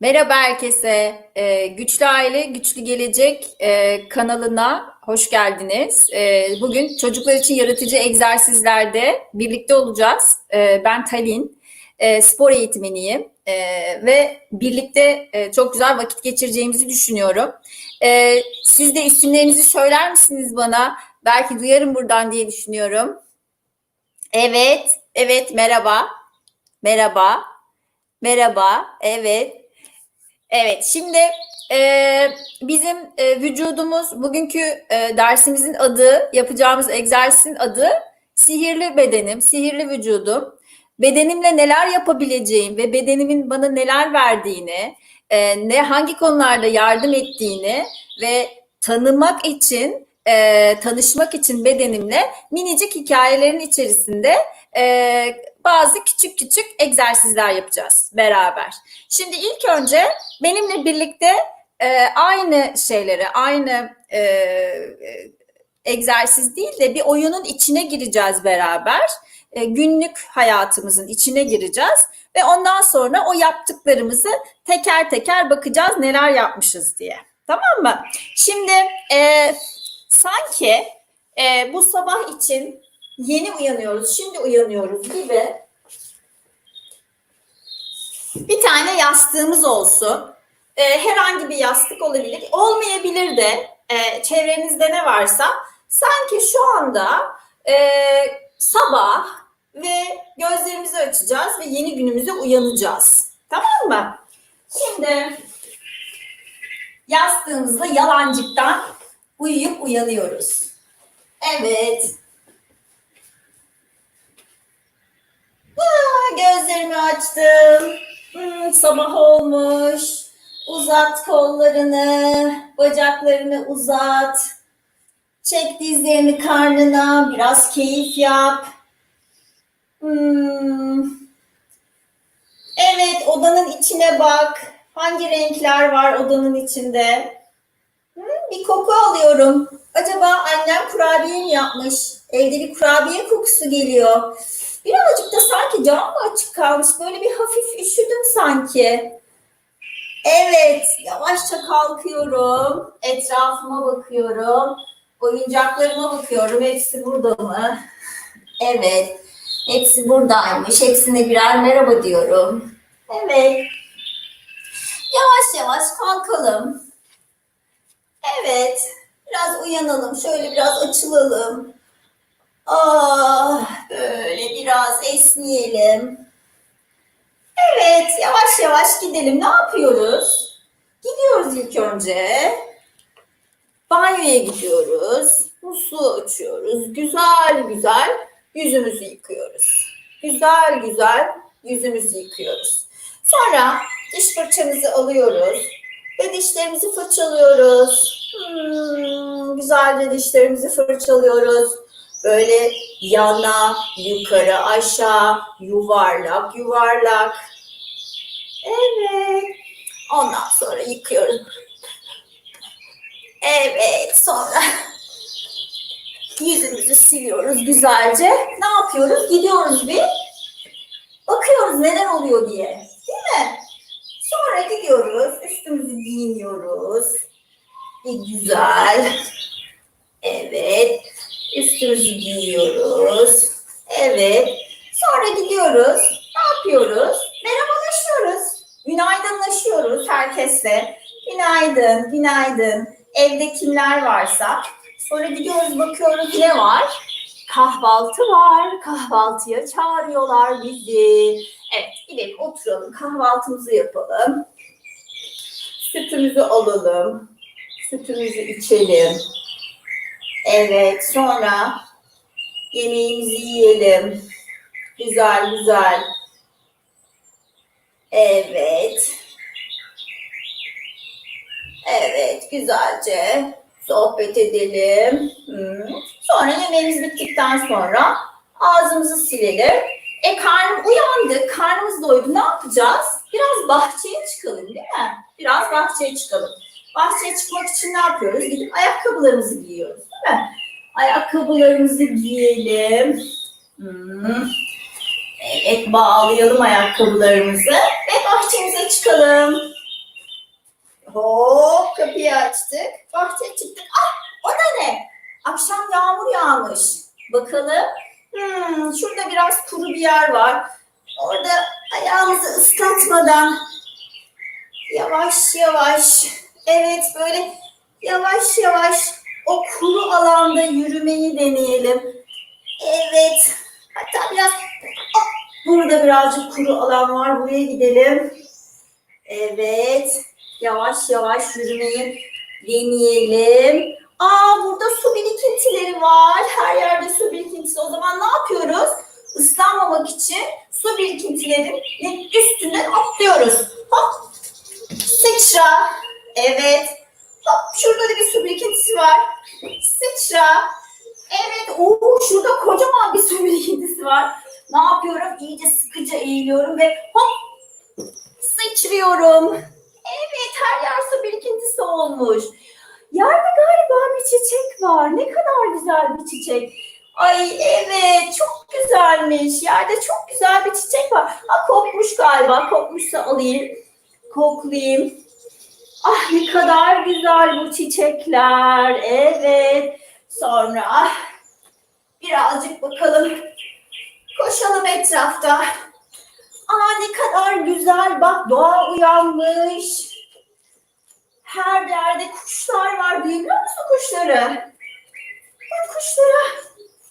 Merhaba herkese. Ee, Güçlü Aile, Güçlü Gelecek e, kanalına hoş geldiniz. Ee, bugün çocuklar için yaratıcı egzersizlerde birlikte olacağız. Ee, ben Talin, e, spor eğitmeniyim e, ve birlikte e, çok güzel vakit geçireceğimizi düşünüyorum. Ee, siz de isimlerinizi söyler misiniz bana? Belki duyarım buradan diye düşünüyorum. Evet, evet merhaba, merhaba, merhaba, evet. Evet, şimdi e, bizim e, vücudumuz, bugünkü e, dersimizin adı, yapacağımız egzersizin adı sihirli bedenim, sihirli vücudum. Bedenimle neler yapabileceğim ve bedenimin bana neler verdiğini, e, ne hangi konularda yardım ettiğini ve tanımak için, e, tanışmak için bedenimle minicik hikayelerin içerisinde e, bazı küçük küçük egzersizler yapacağız beraber. Şimdi ilk önce benimle birlikte e, aynı şeyleri, aynı e, e, egzersiz değil de bir oyunun içine gireceğiz beraber. E, günlük hayatımızın içine gireceğiz ve ondan sonra o yaptıklarımızı teker teker bakacağız neler yapmışız diye. Tamam mı? Şimdi e, sanki e, bu sabah için yeni uyanıyoruz, şimdi uyanıyoruz gibi bir tane yastığımız olsun. Ee, herhangi bir yastık olabilir. Olmayabilir de e, çevrenizde ne varsa sanki şu anda e, sabah ve gözlerimizi açacağız ve yeni günümüze uyanacağız. Tamam mı? Şimdi yastığımızla yalancıktan uyuyup uyanıyoruz. Evet. Aa, gözlerimi açtım. Hmm, sabah olmuş. Uzat kollarını, bacaklarını uzat. Çek dizlerini karnına, biraz keyif yap. Hmm. Evet, odanın içine bak. Hangi renkler var odanın içinde? Hmm, bir koku alıyorum. Acaba annem kurabiye mi yapmış? Evde bir kurabiye kokusu geliyor. Birazcık da sanki cam mı açık kalmış? Böyle bir hafif üşüdüm sanki. Evet, yavaşça kalkıyorum. Etrafıma bakıyorum. Oyuncaklarıma bakıyorum. Hepsi burada mı? Evet, hepsi buradaymış. Hepsine birer merhaba diyorum. Evet. Yavaş yavaş kalkalım. Evet, biraz uyanalım. Şöyle biraz açılalım. Ah, böyle biraz esneyelim. Evet, yavaş yavaş gidelim. Ne yapıyoruz? Gidiyoruz ilk önce. Banyoya gidiyoruz. Musluğu açıyoruz. Güzel güzel yüzümüzü yıkıyoruz. Güzel güzel yüzümüzü yıkıyoruz. Sonra diş fırçamızı alıyoruz ve dişlerimizi fırçalıyoruz. Hmm, güzelce dişlerimizi fırçalıyoruz. Böyle yana, yukarı, aşağı, yuvarlak, yuvarlak. Evet. Ondan sonra yıkıyoruz. Evet, sonra yüzümüzü siliyoruz güzelce. Ne yapıyoruz? Gidiyoruz bir bakıyoruz neler oluyor diye. Değil mi? Sonra gidiyoruz, üstümüzü giyiniyoruz. Bir güzel. Evet. Üstümüzü giyiyoruz. Evet. Sonra gidiyoruz. Ne yapıyoruz? Merhabalaşıyoruz. Günaydınlaşıyoruz herkesle. Günaydın, günaydın. Evde kimler varsa. Sonra gidiyoruz bakıyoruz ne var? Kahvaltı var. Kahvaltıya çağırıyorlar bizi. Evet gidelim oturalım kahvaltımızı yapalım. Sütümüzü alalım. Sütümüzü içelim. Evet, sonra yemeğimizi yiyelim. Güzel güzel. Evet. Evet, güzelce sohbet edelim. Hmm. Sonra yemeğimiz bittikten sonra ağzımızı silelim. E karnım uyandı, karnımız doydu. Ne yapacağız? Biraz bahçeye çıkalım değil mi? Biraz bahçeye çıkalım. Bahçeye çıkmak için ne yapıyoruz? Gidip ayakkabılarımızı giyiyoruz Ayakkabılarımızı giyelim. Hmm. Evet bağlayalım ayakkabılarımızı ve bahçemize çıkalım. Hop kapıyı açtık. Bahçeye çıktık. Ah o da ne? Akşam yağmur yağmış. Bakalım. Hmm, şurada biraz kuru bir yer var. Orada ayağımızı ıslatmadan yavaş yavaş evet böyle yavaş yavaş o kuru alanda yürümeyi deneyelim. Evet. Hatta biraz Hop, burada birazcık kuru alan var. Buraya gidelim. Evet. Yavaş yavaş yürümeyi deneyelim. Aa burada su birikintileri var. Her yerde su birikintisi. O zaman ne yapıyoruz? Islanmamak için su birikintilerinin üstünden atlıyoruz. Sıçra. Evet. Oo, şurada kocaman bir su birikintisi var. Ne yapıyorum? İyice sıkıca eğiliyorum ve hop sıçrıyorum. Evet her yer su birikintisi olmuş. Yerde galiba bir çiçek var. Ne kadar güzel bir çiçek. Ay evet çok güzelmiş. Yerde çok güzel bir çiçek var. Ha kokmuş galiba. Kokmuşsa alayım. Koklayayım. Ah ne kadar güzel bu çiçekler. Evet. Sonra birazcık bakalım. Koşalım etrafta. Aa ne kadar güzel. Bak doğa uyanmış. Her yerde kuşlar var. Duyuyor musun kuşları? Bak kuşlara.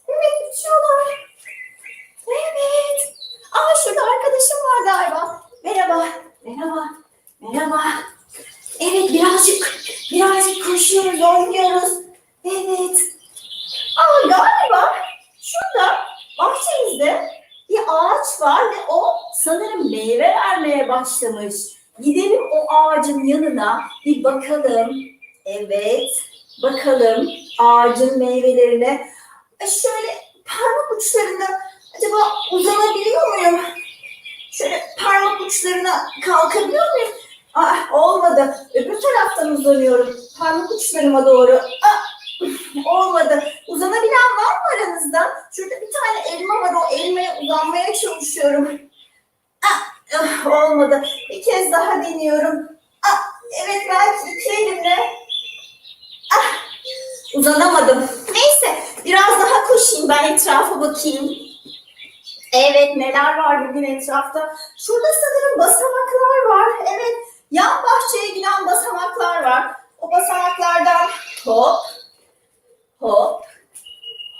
Evet uçuyorlar. Evet. Aa şurada arkadaşım var galiba. Merhaba. Merhaba. Merhaba. Evet birazcık birazcık koşuyoruz, oynuyoruz. Evet. Aa galiba şurada bahçemizde bir ağaç var ve o sanırım meyve vermeye başlamış. Gidelim o ağacın yanına bir bakalım. Evet, bakalım ağacın meyvelerine. E, Şöyle parmak uçlarında acaba uzanabiliyor muyum? Şöyle parmak uçlarına kalkabiliyor muyum? Ah, olmadı. Öbür taraftan uzanıyorum. Parmak uçlarıma doğru. Ah, olmadı. Uzanabilen var mı aranızda? Şurada bir tane elma var. O elmaya uzanmaya çalışıyorum. Ah, ah, olmadı. Bir kez daha deniyorum. Ah, evet belki iki elimle. Ah, uzanamadım. Neyse biraz daha koşayım ben etrafa bakayım. Evet neler var bugün etrafta. Şurada sanırım basamaklar var. Evet yan bahçeye giden basamaklar var. O basamaklardan hop hop.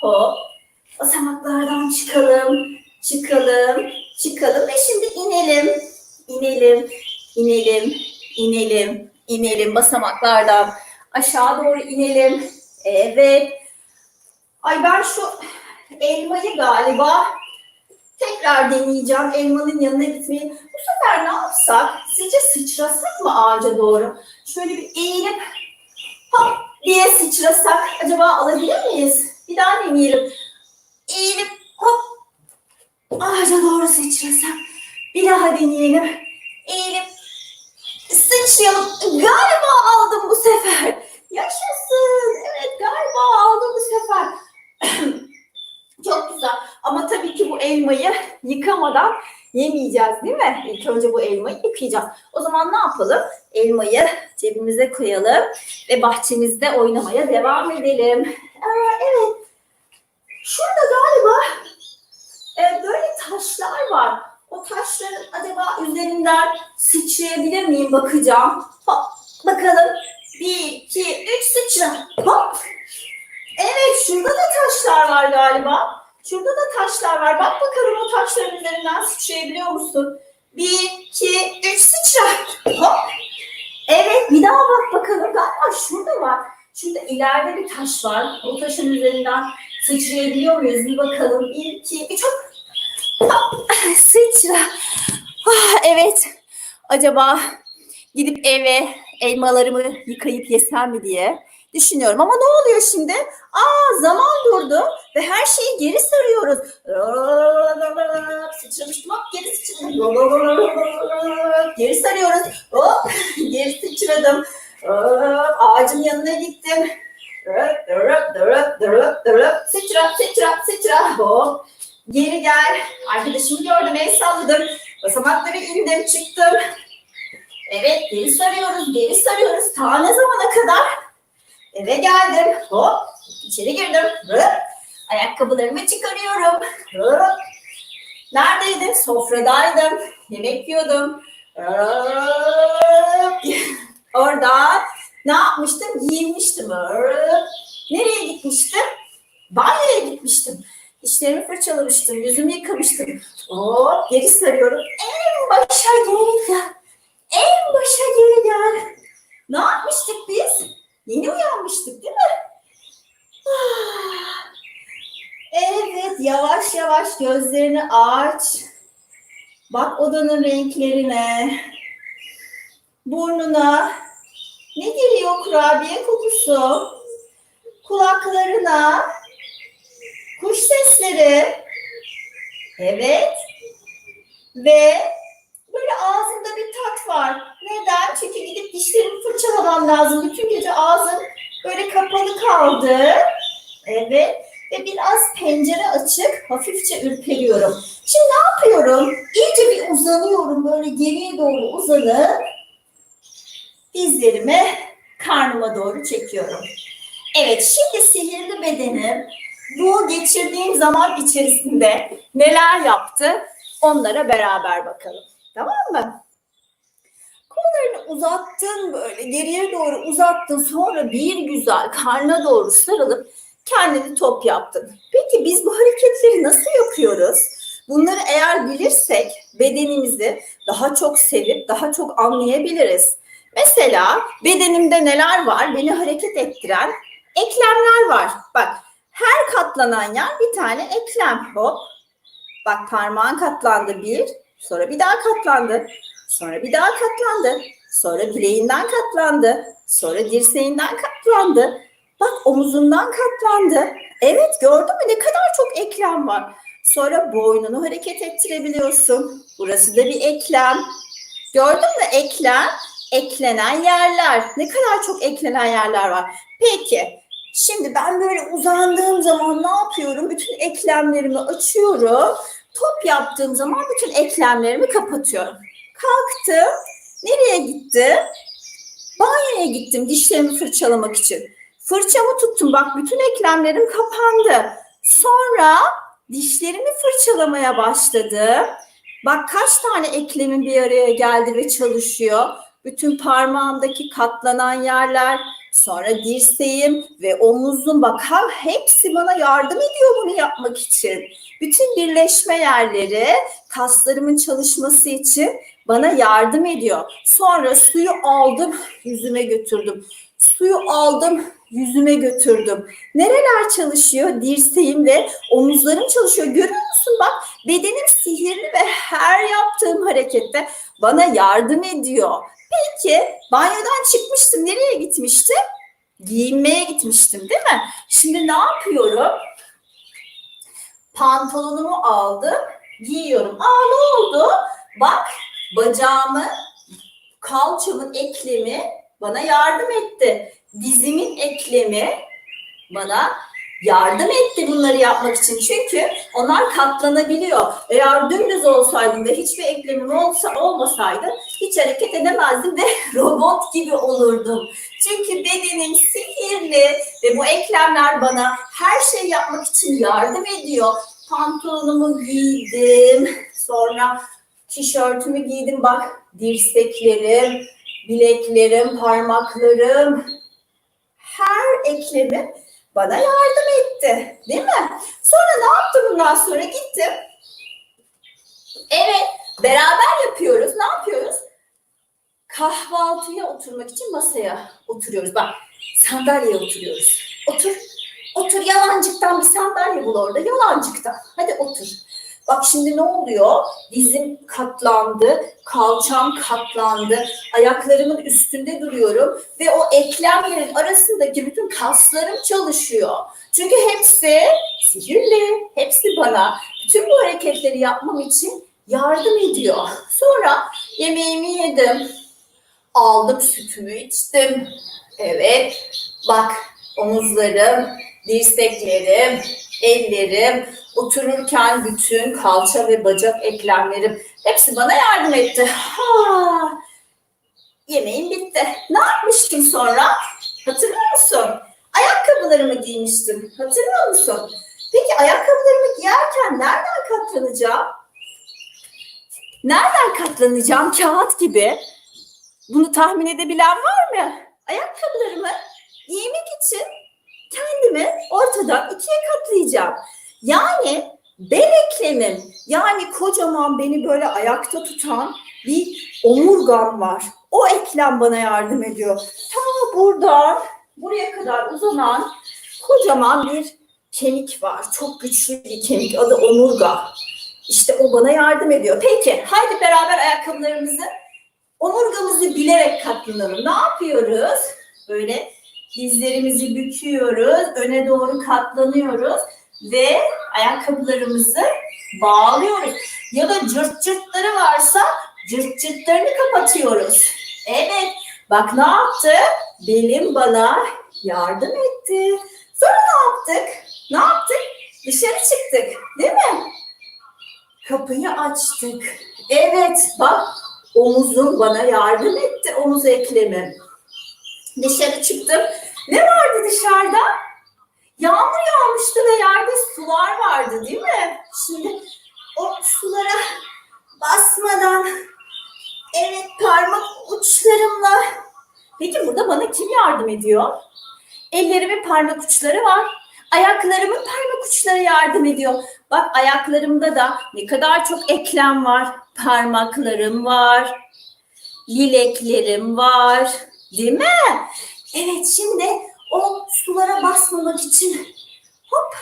Hop. Basamaklardan çıkalım. Çıkalım. Çıkalım. Ve şimdi inelim. İnelim. İnelim. İnelim. İnelim basamaklardan. Aşağı doğru inelim. Evet. Ay ben şu elmayı galiba tekrar deneyeceğim. Elmanın yanına gitmeyi bu sefer ne yapsak? Sizce sıçrasak mı ağaca doğru? Şöyle bir eğilip hop diye sıçrasak acaba alabilir miyiz? Bir daha deneyelim. Eğilip hop ağaca doğru sıçrasak. Bir daha deneyelim. Eğilip sıçrayalım. Galiba aldım bu sefer. Yaşasın. Evet galiba aldım bu sefer. Çok güzel. Ama tabii ki bu elmayı yıkamadan yemeyeceğiz değil mi? İlk önce bu elmayı yıkayacağız. O zaman ne yapalım? Elmayı cebimize koyalım ve bahçemizde oynamaya devam edelim. Aa, evet. Şurada galiba e, böyle taşlar var. O taşların acaba üzerinden sıçrayabilir miyim bakacağım. Hop, bakalım. Bir, iki, üç sıçra. Hop. Evet şurada da taşlar var galiba. Şurada da taşlar var. Bak bakalım o taşların üzerinden sıçrayabiliyor musun? Bir, iki, üç sıçra. Hop. Evet bir daha bak bakalım. Galiba şurada var. Şurada ileride bir taş var. O taşın üzerinden sıçrayabiliyor muyuz? Bir bakalım. Bir, iki, üç. Hop. Hop. Sıçra. Ah, evet. Acaba gidip eve elmalarımı yıkayıp yesem mi diye düşünüyorum. Ama ne oluyor şimdi? Aa zaman durdu ve her şeyi geri sarıyoruz. Sıçramıştım hop geri sıçradım. Geri sarıyoruz. Hop geri sıçradım. Ağacın yanına gittim. Sıçra sıçra sıçra. Hop. Geri gel. Arkadaşımı gördüm el salladım. Basamakları indim çıktım. Evet, geri sarıyoruz, geri sarıyoruz. Ta ne zamana kadar? Eve geldim. Hop, içeri girdim. Rıp. Ayakkabılarımı çıkarıyorum. Rıp. Neredeydin? Sofradaydım. Yemek yiyordum. Rıp. Orada ne yapmıştım? Giyinmiştim. Rıp. Nereye gitmiştim? Banyoya gitmiştim. Dişlerimi fırçalamıştım. Yüzümü yıkamıştım. Hop, geri sarıyorum. En başa geri gel. En başa geri gel. Ne yapmıştık biz? Yeni uyanmıştık değil mi? Ah. Evet, yavaş yavaş gözlerini aç. Bak odanın renklerine. Burnuna. Ne geliyor kurabiye kokusu? Kulaklarına. Kuş sesleri. Evet. Ve böyle ağzımda bir tat var. Neden? Çünkü gidip dişlerimi fırçalamam lazım. Bütün gece ağzım böyle kapalı kaldı. Evet. Ve biraz pencere açık, hafifçe ürperiyorum. Şimdi ne yapıyorum? İyice bir uzanıyorum, böyle geriye doğru uzanıp dizlerimi karnıma doğru çekiyorum. Evet, şimdi sihirli bedenim bu geçirdiğim zaman içerisinde neler yaptı? Onlara beraber bakalım. Tamam mı? Uzattın böyle geriye doğru uzattın sonra bir güzel karnına doğru sarılıp kendini top yaptın. Peki biz bu hareketleri nasıl yapıyoruz? Bunları eğer bilirsek bedenimizi daha çok sevip daha çok anlayabiliriz. Mesela bedenimde neler var? Beni hareket ettiren eklemler var. Bak her katlanan yer bir tane eklem. Hop. Bak parmağın katlandı bir, sonra bir daha katlandı. Sonra bir daha katlandı. Sonra bileğinden katlandı. Sonra dirseğinden katlandı. Bak omuzundan katlandı. Evet gördün mü ne kadar çok eklem var. Sonra boynunu hareket ettirebiliyorsun. Burası da bir eklem. Gördün mü eklem? Eklenen yerler. Ne kadar çok eklenen yerler var. Peki şimdi ben böyle uzandığım zaman ne yapıyorum? Bütün eklemlerimi açıyorum. Top yaptığım zaman bütün eklemlerimi kapatıyorum. Kalktım. Nereye gittim? Banyoya gittim dişlerimi fırçalamak için. Fırçamı tuttum. Bak bütün eklemlerim kapandı. Sonra dişlerimi fırçalamaya başladım. Bak kaç tane eklemin bir araya geldi ve çalışıyor. Bütün parmağımdaki katlanan yerler, sonra dirseğim ve omuzum bak hepsi bana yardım ediyor bunu yapmak için. Bütün birleşme yerleri kaslarımın çalışması için bana yardım ediyor. Sonra suyu aldım, yüzüme götürdüm. Suyu aldım, yüzüme götürdüm. Nereler çalışıyor? Dirseğim ve omuzlarım çalışıyor. Görüyor musun bak bedenim sihirli ve her yaptığım harekette bana yardım ediyor. Peki banyodan çıkmıştım. Nereye gitmiştim? Giyinmeye gitmiştim değil mi? Şimdi ne yapıyorum? Pantolonumu aldım, giyiyorum. Aa ne oldu? Bak bacağımı, kalçamın eklemi bana yardım etti. Dizimin eklemi bana yardım etti bunları yapmak için. Çünkü onlar katlanabiliyor. Eğer dümdüz olsaydım ve hiçbir eklemim olsa, olmasaydı hiç hareket edemezdim ve robot gibi olurdum. Çünkü bedenim sihirli ve bu eklemler bana her şey yapmak için yardım ediyor. Pantolonumu giydim, sonra tişörtümü giydim. Bak dirseklerim, bileklerim, parmaklarım, her eklemim bana yardım etti. Değil mi? Sonra ne yaptım bundan sonra? Gittim. Evet, beraber yapıyoruz. Ne yapıyoruz? Kahvaltıya oturmak için masaya oturuyoruz. Bak, sandalyeye oturuyoruz. Otur. Otur yalancıktan bir sandalye bul orada. Yalancıktan. Hadi otur. Bak şimdi ne oluyor? Dizim katlandı, kalçam katlandı, ayaklarımın üstünde duruyorum ve o eklemlerin arasındaki bütün kaslarım çalışıyor. Çünkü hepsi sihirli, hepsi bana bütün bu hareketleri yapmam için yardım ediyor. Sonra yemeğimi yedim, aldım sütümü içtim. Evet, bak omuzlarım, dirseklerim, ellerim, otururken bütün kalça ve bacak eklemlerim hepsi bana yardım etti. Ha. giymiştim sonra? Hatırlıyor musun? Ayakkabılarımı giymiştim. Hatırlıyor musun? Peki ayakkabılarımı giyerken nereden katlanacağım? Nereden katlanacağım? Kağıt gibi. Bunu tahmin edebilen var mı? Ayakkabılarımı giymek için kendimi ortadan ikiye katlayacağım. Yani eklemim, yani kocaman beni böyle ayakta tutan bir omurgam var. O eklem bana yardım ediyor. Ta buradan buraya kadar uzanan kocaman bir kemik var. Çok güçlü bir kemik. Adı omurga. İşte o bana yardım ediyor. Peki, haydi beraber ayakkabılarımızı, omurgamızı bilerek katlanalım. Ne yapıyoruz? Böyle dizlerimizi büküyoruz, öne doğru katlanıyoruz ve ayakkabılarımızı bağlıyoruz. Ya da cırt cırtları varsa cırt cırtlarını kapatıyoruz. Evet, bak ne yaptı? Belim bana yardım etti. Sonra ne yaptık? Ne yaptık? Dışarı çıktık, değil mi? Kapıyı açtık. Evet, bak omuzum bana yardım etti, omuz eklemim. Dışarı çıktım. Ne vardı dışarıda? Yağmur yağmıştı ve yerde sular vardı değil mi? Şimdi o sulara basmadan evet parmak uçlarımla Peki burada bana kim yardım ediyor? Ellerimin parmak uçları var. Ayaklarımın parmak uçları yardım ediyor. Bak ayaklarımda da ne kadar çok eklem var. Parmaklarım var. Lileklerim var. Değil mi? Evet şimdi o sulara basmamak için hop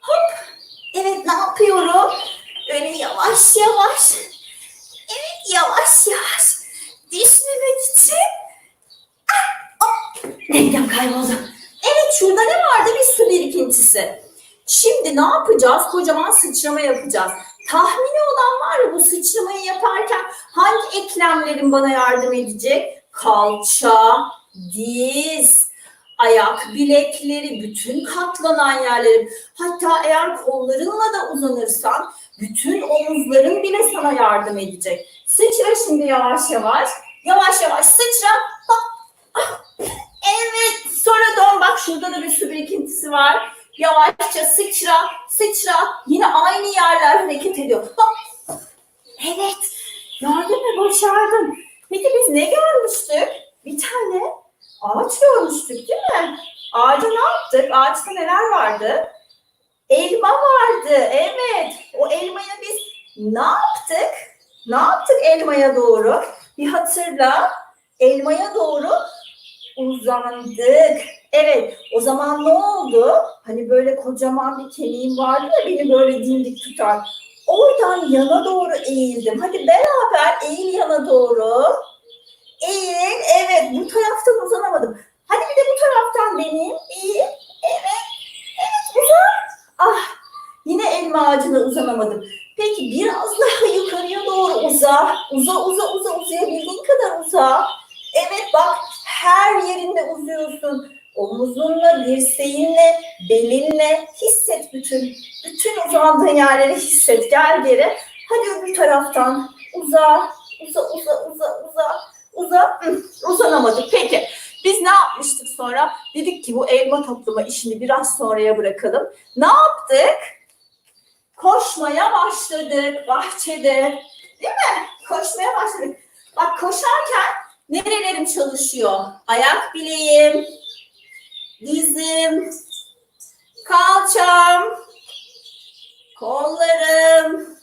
hop evet ne yapıyorum? Öyle yavaş yavaş evet yavaş yavaş düşmemek için ah, hop, dengem kayboldu. Evet şurada ne vardı? Bir su birikintisi. Şimdi ne yapacağız? Kocaman sıçrama yapacağız. Tahmini olan var ya bu sıçramayı yaparken hangi eklemlerin bana yardım edecek? Kalça, diz, ayak bilekleri, bütün katlanan yerlerim. Hatta eğer kollarınla da uzanırsan bütün omuzların bile sana yardım edecek. Sıçra şimdi yavaş yavaş. Yavaş yavaş sıçra. Ah. Evet. Sonra dön bak şurada da bir su birikintisi var. Yavaşça sıçra, sıçra. Yine aynı yerler hareket ediyor. Evet. Gördün mü? Başardın. Peki biz ne görmüştük? Bir tane ağaç görmüştük değil mi? Ağaca ne yaptık? Ağaçta neler vardı? Elma vardı. Evet. O elmaya biz ne yaptık? Ne yaptık elmaya doğru? Bir hatırla. Elmaya doğru uzandık. Evet. O zaman ne oldu? Hani böyle kocaman bir kemiğim vardı ya beni böyle dimdik tutar. Oradan yana doğru eğildim. Hadi beraber eğil yana doğru. Eğil. Evet. Bu taraftan uzanamadım. Hadi bir de bu taraftan deneyim. Eğil. Evet. Evet. Uzan. Ah. Yine elma ağacına uzanamadım. Peki biraz daha yukarıya doğru uza. Uza uza uza uzayabildiğin kadar uza. Evet bak her yerinde uzuyorsun. Omuzunla, dirseğinle, belinle hisset bütün. Bütün uzandığın yerleri hisset. Gel geri. Hadi öbür taraftan uza, uza, uza, uza, uza, uza. Uzanamadık. Peki. Biz ne yapmıştık sonra? Dedik ki bu elma toplama işini biraz sonraya bırakalım. Ne yaptık? Koşmaya başladık bahçede. Değil mi? Koşmaya başladık. Bak koşarken nerelerim çalışıyor? Ayak bileğim, dizim, kalçam, kollarım,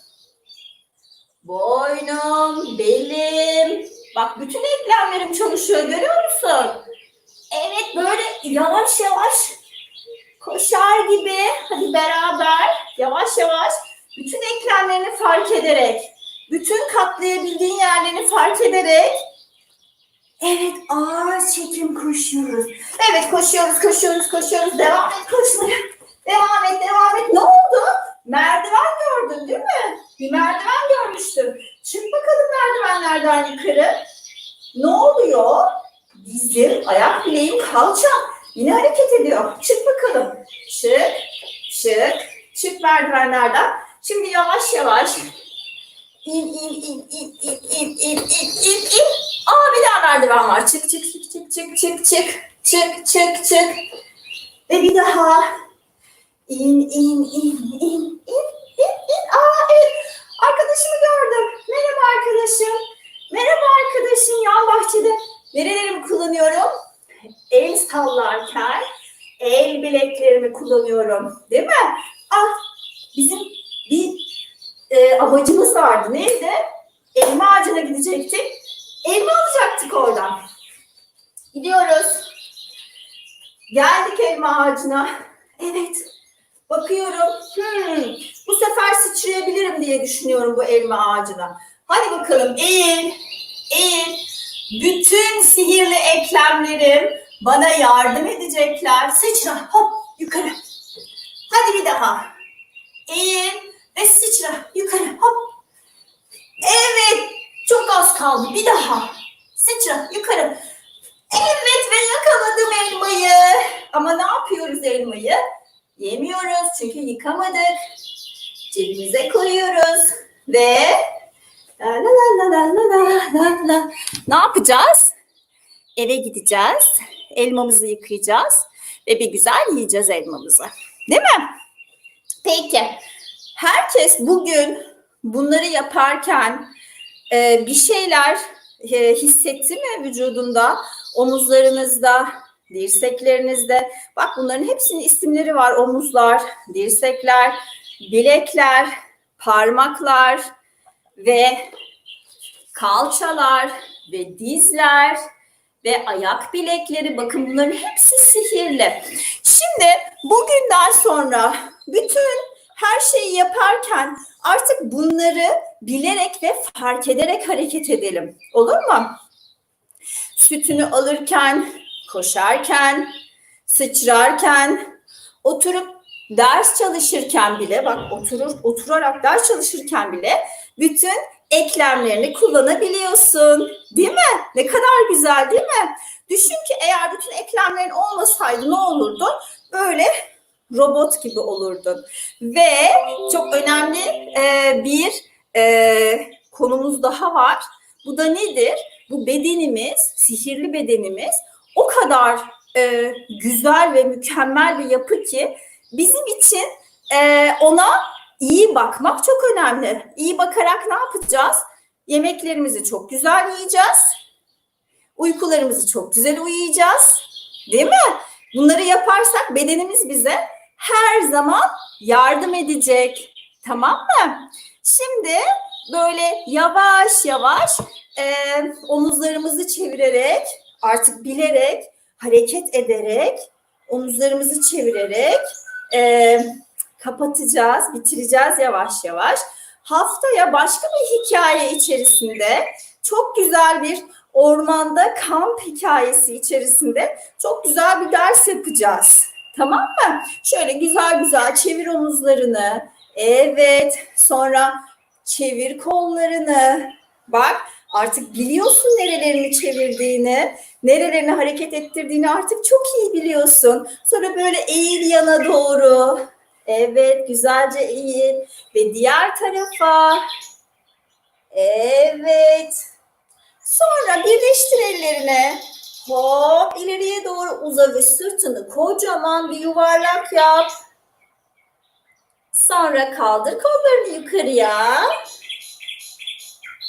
boynum, belim. Bak bütün eklemlerim çalışıyor görüyor musun? Evet böyle yavaş yavaş koşar gibi hadi beraber yavaş yavaş bütün eklemlerini fark ederek bütün katlayabildiğin yerlerini fark ederek evet ağır çekim koşuyoruz. Evet koşuyoruz koşuyoruz koşuyoruz devam et koşmaya. Devam et devam et. Ne oldu? Merdiven gördün değil mi? Bir merdiven görmüştüm. Çık bakalım merdivenlerden yukarı. Ne oluyor? Dizim, ayak bileğim, kalçam yine hareket ediyor. Çık bakalım. Çık, çık, çık merdivenlerden. Şimdi yavaş yavaş İn in in in in in in in in. Aa bir daha merdiven var. Çık çık çık çık çık çık çık çık çık ve bir daha in in in in in in in. Aa evet. Arkadaşımı gördüm. Merhaba arkadaşım. Merhaba arkadaşım. Yan bahçede nerelerimi kullanıyorum? El sallarken el bileklerimi kullanıyorum. Değil mi? Ah bizim bir e, amacımız vardı. Neydi? Elma ağacına gidecektik. Elma alacaktık oradan. Gidiyoruz. Geldik elma ağacına. Evet. Bakıyorum. Hmm, bu sefer sıçrayabilirim diye düşünüyorum bu elma ağacına. Hadi bakalım. Eğil. Eğil. Bütün sihirli eklemlerim bana yardım edecekler. Sıçra. Hop. Yukarı. Hadi bir daha. Eğil ve sıçra. Yukarı. Hop. Evet. Çok az kaldı. Bir daha. Sıçra. Yukarı. Evet ve yakaladım elmayı. Ama ne yapıyoruz elmayı? Yemiyoruz çünkü yıkamadık. Cebimize koyuyoruz ve la la la la la la la. la. Ne yapacağız? Eve gideceğiz. Elmamızı yıkayacağız ve bir güzel yiyeceğiz elmamızı. Değil mi? Peki. Herkes bugün bunları yaparken e, bir şeyler e, hissetti mi vücudunda, omuzlarınızda, dirseklerinizde. Bak bunların hepsinin isimleri var. Omuzlar, dirsekler, bilekler, parmaklar ve kalçalar ve dizler ve ayak bilekleri. Bakın bunların hepsi sihirli. Şimdi bugünden sonra bütün her şeyi yaparken artık bunları bilerek ve fark ederek hareket edelim. Olur mu? sütünü alırken, koşarken, sıçrarken, oturup ders çalışırken bile bak oturur oturarak ders çalışırken bile bütün eklemlerini kullanabiliyorsun. Değil mi? Ne kadar güzel değil mi? Düşün ki eğer bütün eklemlerin olmasaydı ne olurdu? Böyle robot gibi olurdun. Ve çok önemli e, bir e, konumuz daha var. Bu da nedir? bu bedenimiz, sihirli bedenimiz o kadar e, güzel ve mükemmel bir yapı ki bizim için e, ona iyi bakmak çok önemli. İyi bakarak ne yapacağız? Yemeklerimizi çok güzel yiyeceğiz. Uykularımızı çok güzel uyuyacağız. Değil mi? Bunları yaparsak bedenimiz bize her zaman yardım edecek. Tamam mı? Şimdi böyle yavaş yavaş e, omuzlarımızı çevirerek artık bilerek hareket ederek omuzlarımızı çevirerek e, kapatacağız, bitireceğiz yavaş yavaş. Haftaya başka bir hikaye içerisinde çok güzel bir ormanda kamp hikayesi içerisinde çok güzel bir ders yapacağız. Tamam mı? Şöyle güzel güzel çevir omuzlarını. Evet. Sonra çevir kollarını. Bak Artık biliyorsun nerelerini çevirdiğini, nerelerini hareket ettirdiğini artık çok iyi biliyorsun. Sonra böyle eğil yana doğru. Evet, güzelce eğil ve diğer tarafa. Evet. Sonra birleştir ellerini. Hop ileriye doğru uza ve sırtını kocaman bir yuvarlak yap. Sonra kaldır kollarını yukarıya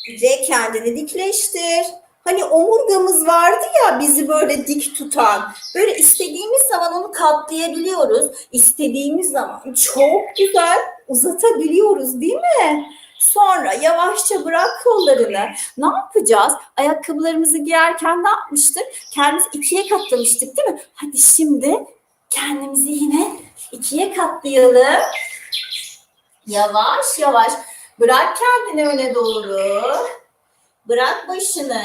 ve kendini dikleştir. Hani omurgamız vardı ya bizi böyle dik tutan. Böyle istediğimiz zaman onu katlayabiliyoruz. İstediğimiz zaman çok güzel uzatabiliyoruz değil mi? Sonra yavaşça bırak kollarını. Ne yapacağız? Ayakkabılarımızı giyerken ne yapmıştık? Kendimizi ikiye katlamıştık değil mi? Hadi şimdi kendimizi yine ikiye katlayalım. Yavaş yavaş. Bırak kendini öne doğru. Bırak başını.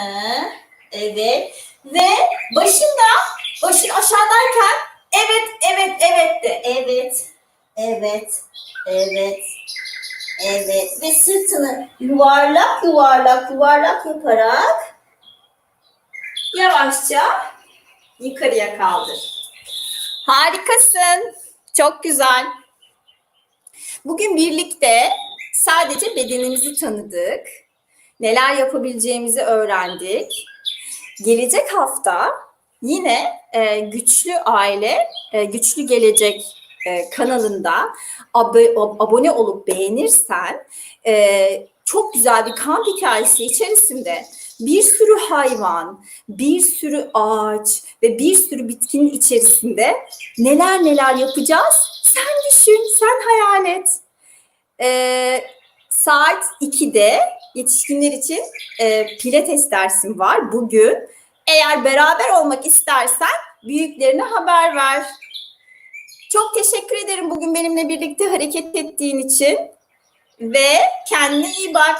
Evet. Ve başında başın aşağıdayken evet evet evet de. Evet. Evet. Evet. Evet. Ve sırtını yuvarlak yuvarlak yuvarlak yaparak yavaşça yukarıya kaldır. Harikasın. Çok güzel. Bugün birlikte Sadece bedenimizi tanıdık. Neler yapabileceğimizi öğrendik. Gelecek hafta yine e, Güçlü Aile, e, Güçlü Gelecek e, kanalında ab- abone olup beğenirsen e, çok güzel bir kamp hikayesi içerisinde bir sürü hayvan, bir sürü ağaç ve bir sürü bitkinin içerisinde neler neler yapacağız sen düşün, sen hayal et. Ee, saat 2'de yetişkinler için e, pilates dersim var bugün. Eğer beraber olmak istersen büyüklerine haber ver. Çok teşekkür ederim bugün benimle birlikte hareket ettiğin için. Ve kendine iyi bak.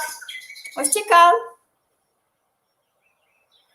Hoşçakal.